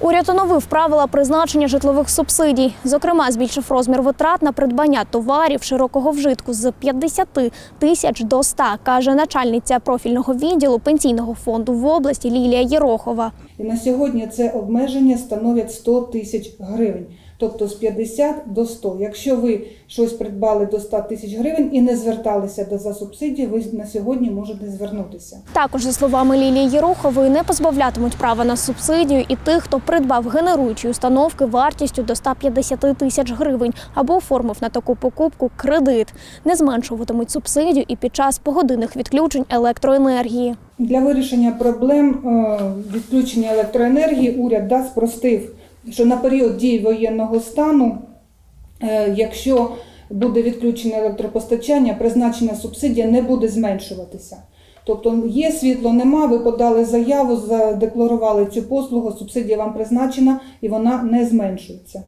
Уряд оновив правила призначення житлових субсидій. Зокрема, збільшив розмір витрат на придбання товарів широкого вжитку з 50 тисяч до 100, каже начальниця профільного відділу пенсійного фонду в області Лілія Єрохова. І на сьогодні це обмеження становить 100 тисяч гривень, тобто з 50 до 100. Якщо ви щось придбали до 100 тисяч гривень і не зверталися до за субсидії, ви на сьогодні можете звернутися. Також, за словами Лілії Єрохової, не позбавлятимуть права на субсидію і тих, хто придбав генеруючі установки вартістю до 150 тисяч гривень або оформив на таку покупку кредит. Не зменшуватимуть субсидію і під час погодинних відключень електроенергії. Для вирішення проблем е, відключення електроенергії уряд да, спростив, що на період дії воєнного стану, е, якщо буде відключення електропостачання, призначена субсидія не буде зменшуватися. Тобто є світло, нема, ви подали заяву, задекларували цю послугу, субсидія вам призначена і вона не зменшується.